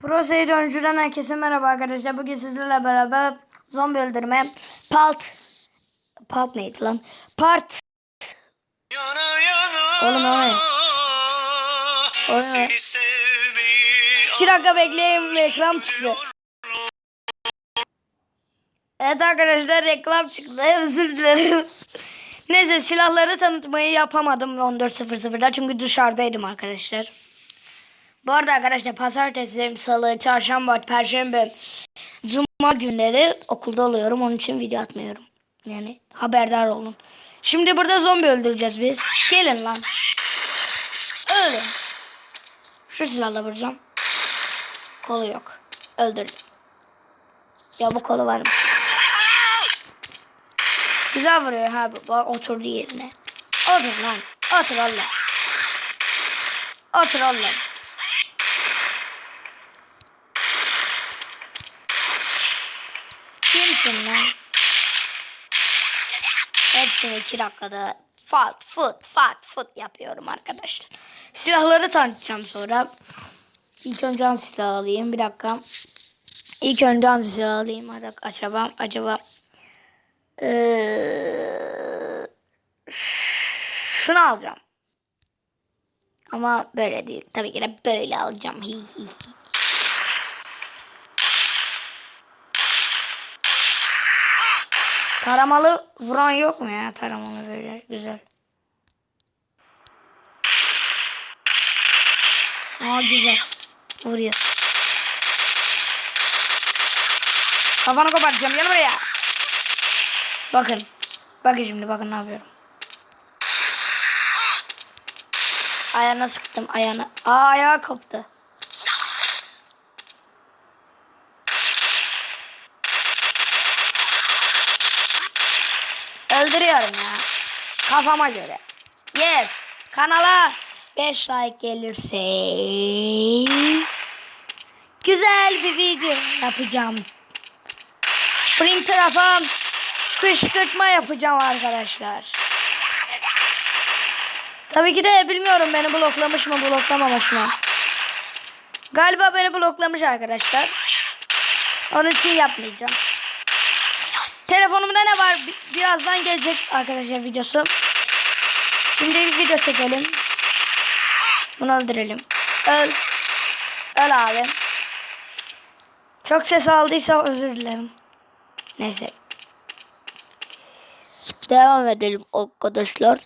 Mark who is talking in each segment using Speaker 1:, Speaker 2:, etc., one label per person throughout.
Speaker 1: Pro Seyir Öncü'den herkese merhaba arkadaşlar. Bugün sizlerle beraber zombi öldürme part part neydi lan? Part
Speaker 2: Yana yana
Speaker 1: Oğlum o ne? O ne? İki dakika bekleyin reklam çıktı. Evet arkadaşlar reklam çıktı. Özür dilerim. Neyse silahları tanıtmayı yapamadım 14.00'da çünkü dışarıdaydım arkadaşlar. Bu arada arkadaşlar pazartesi, salı, çarşamba, perşembe, cuma günleri okulda oluyorum. Onun için video atmıyorum. Yani haberdar olun. Şimdi burada zombi öldüreceğiz biz. Gelin lan. Ölün. Şu silahla vuracağım. Kolu yok. Öldürdüm. Ya bu kolu varmış. Güzel vuruyor ha bu. Oturdu yerine. Otur lan. Otur Allah. Otur Allah. Kimsin lan? Hepsini iki dakikada fat fut fat fut yapıyorum arkadaşlar. Silahları tanıtacağım sonra. İlk önce hangi silah alayım? Bir dakika. İlk önce hangi silah alayım? Hadi acaba acaba ee, şunu alacağım. Ama böyle değil. Tabii ki de böyle alacağım. Hi, hi, hi. Taramalı vuran yok mu ya? Taramalı böyle güzel. Aa güzel. Vuruyor. Kafanı kopartacağım. Gel buraya. Bakın. Bakın şimdi bakın ne yapıyorum. Ayağına sıktım ayağına. Aa ayağı koptu. Öldürüyorum ya. Kafama göre. Yes. Kanala 5 like gelirse güzel bir video yapacağım. Spring tarafa kışkırtma yapacağım arkadaşlar. Tabii ki de bilmiyorum beni bloklamış mı bloklamamış mı. Galiba beni bloklamış arkadaşlar. Onun için yapmayacağım. Telefonumda ne var? Bi- Birazdan gelecek arkadaşlar videosu. Şimdi bir video çekelim. Bunu öldürelim. Öl. Öl abi. Çok ses aldıysa özür dilerim. Neyse. Devam edelim arkadaşlar.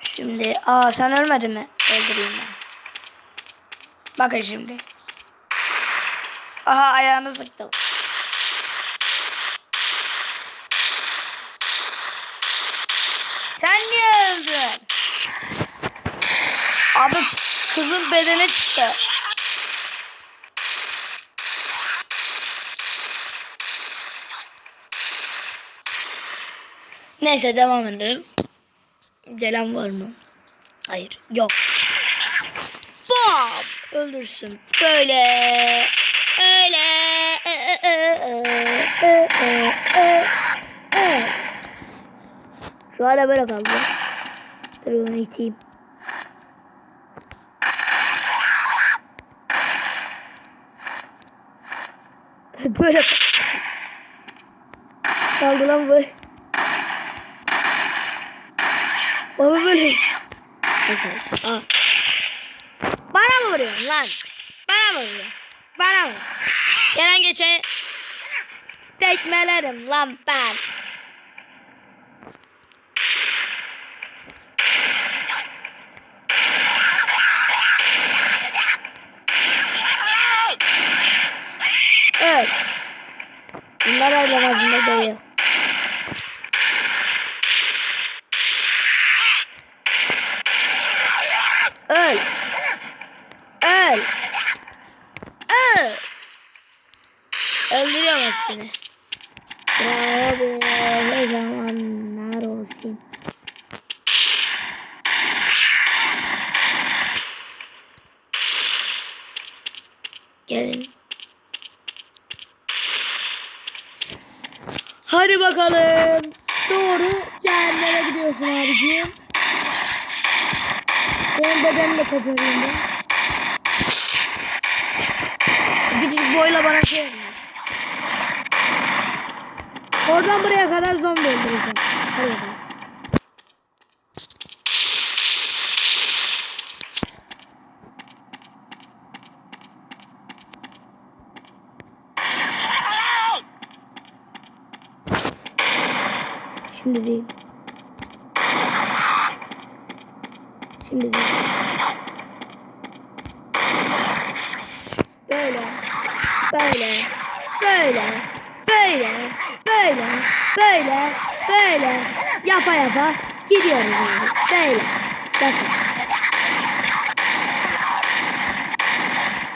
Speaker 1: Şimdi aa sen ölmedin mi? Öldüreyim ben. Bakın şimdi. Aha ayağını sıktım. Sen niye öldün? Abi kızın bedeni çıktı. Neyse devam edelim. Gelen var mı? Hayır. Yok. Bam! Öldürsün. Böyle. Öyle. Şu anda böyle kaldı. Dur onu iteyim. böyle kaldı lan bu. Baba böyle. Aa. Bana mı vuruyorsun lan? Bana mı vuruyorsun? Bana mı? Gelen geçen tekmelerim lan ben. Evet. Bunlar aylamazında dayı. Öl. Öl. Öl. Öldürüyorum hepsini. Bravo. Ne zamanlar olsun. Gelin. Hadi bakalım. Doğru cehenneme gidiyorsun abiciğim. Senin bedenini de koparayım ben. boyla bana şey. Oradan buraya kadar zombi öldüreceğim. Hadi bakalım. Şimdi değil. Şimdi değil. Böyle. Böyle. Böyle. Böyle. Böyle. Böyle. Böyle. Yapa yapa gidiyoruz yani. Böyle. Bakın.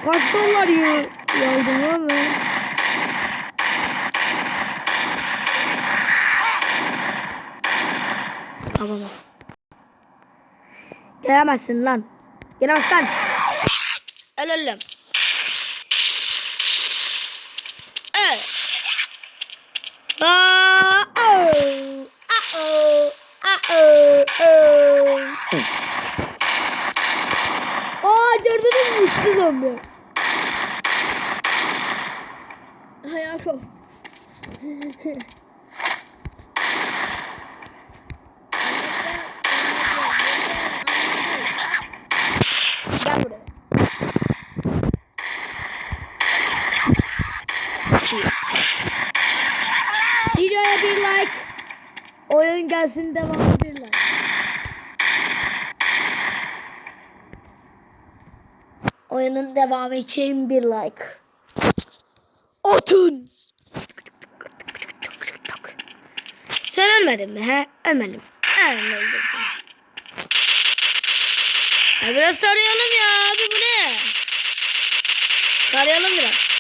Speaker 1: Kaç dolar? Yardım mı? Tamam. Gelemezsin lan. Gelemezsin. Ölelim. Aa gördünüz mü uçtu zombi. Ayağa kalk. Gel buraya. Videoya bir like. Oyun gelsin devamı bir like. Oyunun devamı için bir like. Otun. Sen ölmedin mi he? Ölmedim. Öldürdüm. Ya biraz tarayalım ya abi bu ne? Tarayalım biraz.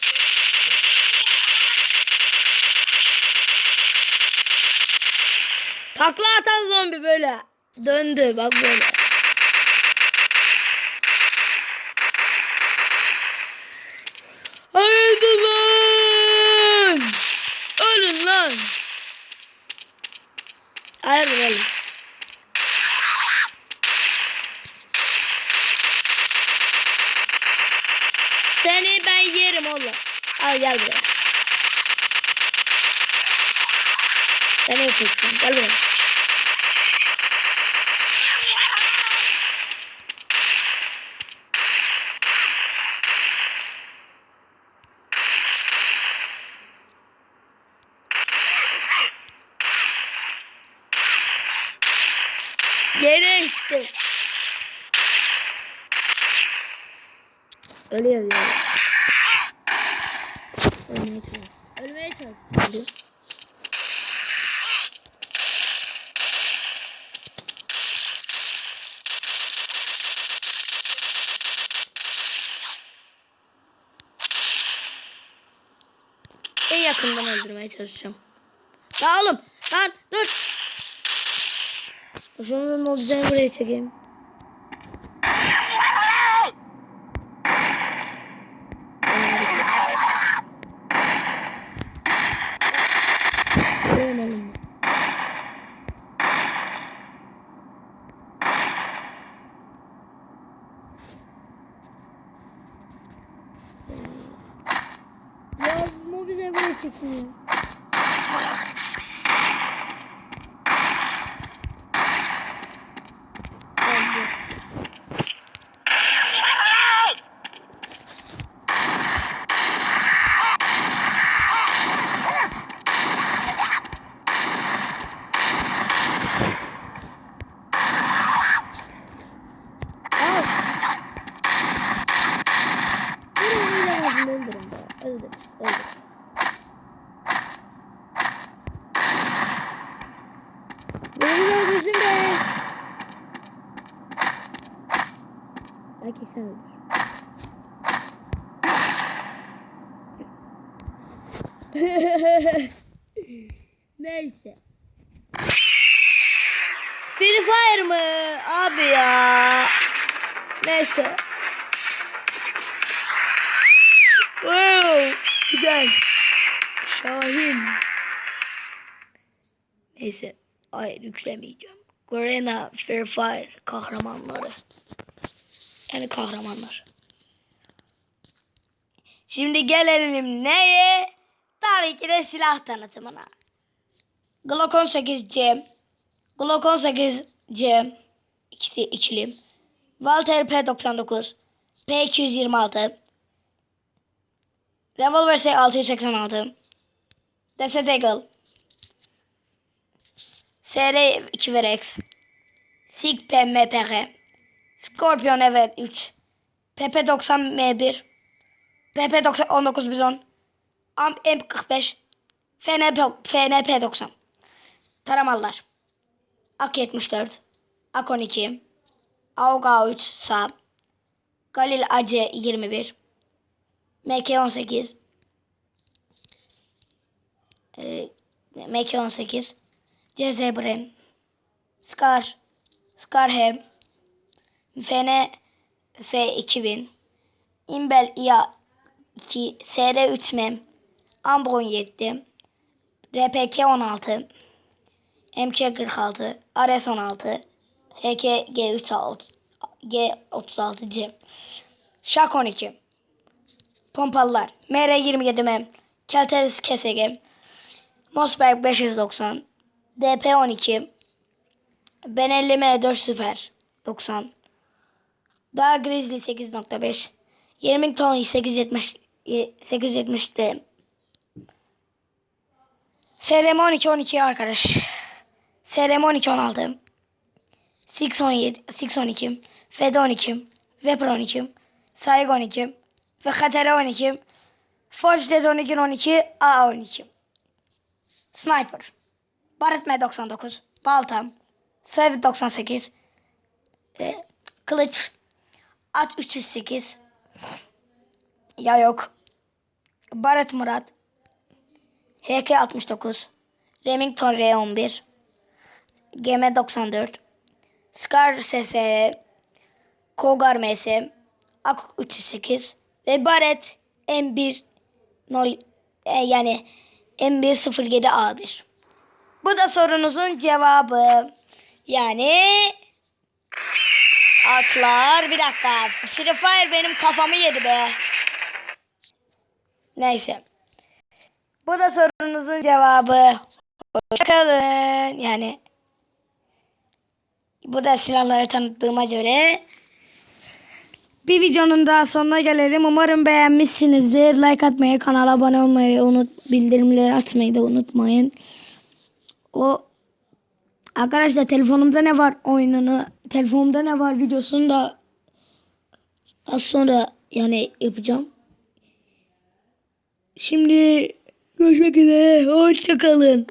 Speaker 1: Takla atan zombi böyle döndü bak böyle. Haydi lan! Ölün lan! Hayır. Seni ben yerim oğlum. Al gel buraya. Yapacağım. Gel buraya. Yere gitti. Ölüyor ya. Ölmeye çalış. Ölmeye çalış. En yakından öldürmeye çalışacağım. Ya oğlum lan dur. Şunu bir mobizayı buraya çekeyim. Buraya alalım. Ya mobizayı buraya çekeyim. Oldu. Al. Vurun öyle lazım öldürün be. Öldür. Öldür. Beni öldürsün be. Belki sen öldür. Neyse. Free Fire mı? Abi ya. Neyse. Wow, güzel. Şahin. Neyse. Hayır yüklemeyeceğim. Garena Free Fire kahramanları. Yani kahramanlar. Şimdi gelelim neye? Tabii ki de silah tanıtımına. Glock 18C, Glock 18C, ikisi ikilim. Walter P99, P226, Revolver S686, Desert Eagle, SR2 Verex, Sig PMPG, Scorpion Ever 3, PP90 M1, PP90 19 Bizon, AMP M45, FNP, FNP90. Taramalılar. AK-74, AK-12, AUG A3 Saab, Galil AC-21, MK-18, e, MK-18, CZ Bren, Scar, Scarhem, FN F2000, Imbel IA 2, SR3 MEM, Ambron 7, RPK 16, MK46, RS 16, HK G36, G36C, Şak 12, Pompalılar, MR27 MEM, Keltes KSG, Mossberg 590, DP12, Benelli M4 Super 90, Daha Grizzly 8.5, Remington 870 870'te SRM 12 12 arkadaş. SRM 12 16. 617 612 FED 12 Vapor 12 Saig 12 ve KTR 12 Forge Dead 12 12 A 12 Sniper. Barrett M99 Baltam. Sev 98 e, Kılıç At 308 Ya yok. Barrett Murat. HK69 Remington R11 GM94 Scar SS Kogar MS Ak 308 ve Barrett M1 0 e, yani M107A1 Bu da sorunuzun cevabı. Yani Atlar bir dakika. Free Fire benim kafamı yedi be. Neyse. Bu da sorunuzun cevabı. Hoşçakalın. Yani bu da silahları tanıttığıma göre bir videonun daha sonuna gelelim. Umarım beğenmişsinizdir. Like atmayı, kanala abone olmayı, unut bildirimleri açmayı da unutmayın. O arkadaşlar telefonumda ne var oyununu, telefonumda ne var videosunu da az sonra yani yapacağım. Şimdi görüşmek üzere. Hoşçakalın.